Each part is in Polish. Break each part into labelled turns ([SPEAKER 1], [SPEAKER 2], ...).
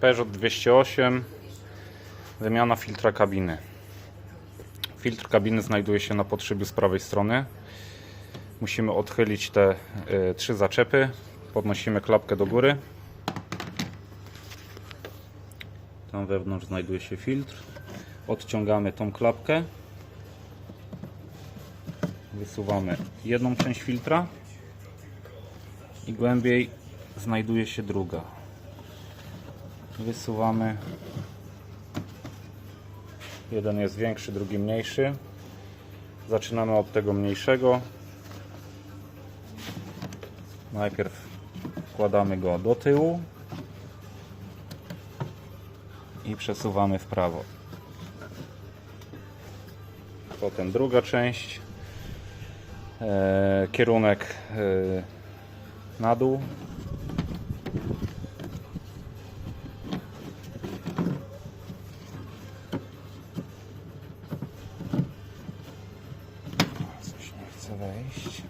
[SPEAKER 1] Peugeot 208 wymiana filtra kabiny. Filtr kabiny znajduje się na podszybiu z prawej strony. Musimy odchylić te y, trzy zaczepy. Podnosimy klapkę do góry. Tam wewnątrz znajduje się filtr. Odciągamy tą klapkę. Wysuwamy jedną część filtra i głębiej znajduje się druga. Wysuwamy. Jeden jest większy, drugi mniejszy. Zaczynamy od tego mniejszego. Najpierw wkładamy go do tyłu i przesuwamy w prawo. Potem druga część. E, kierunek e, na dół. Wejść.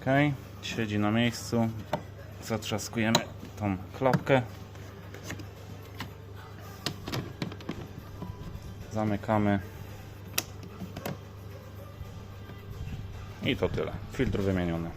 [SPEAKER 1] Ok, siedzi na miejscu. Zatrzaskujemy tą klapkę. Zamykamy. I to tyle. Filtr wymieniony.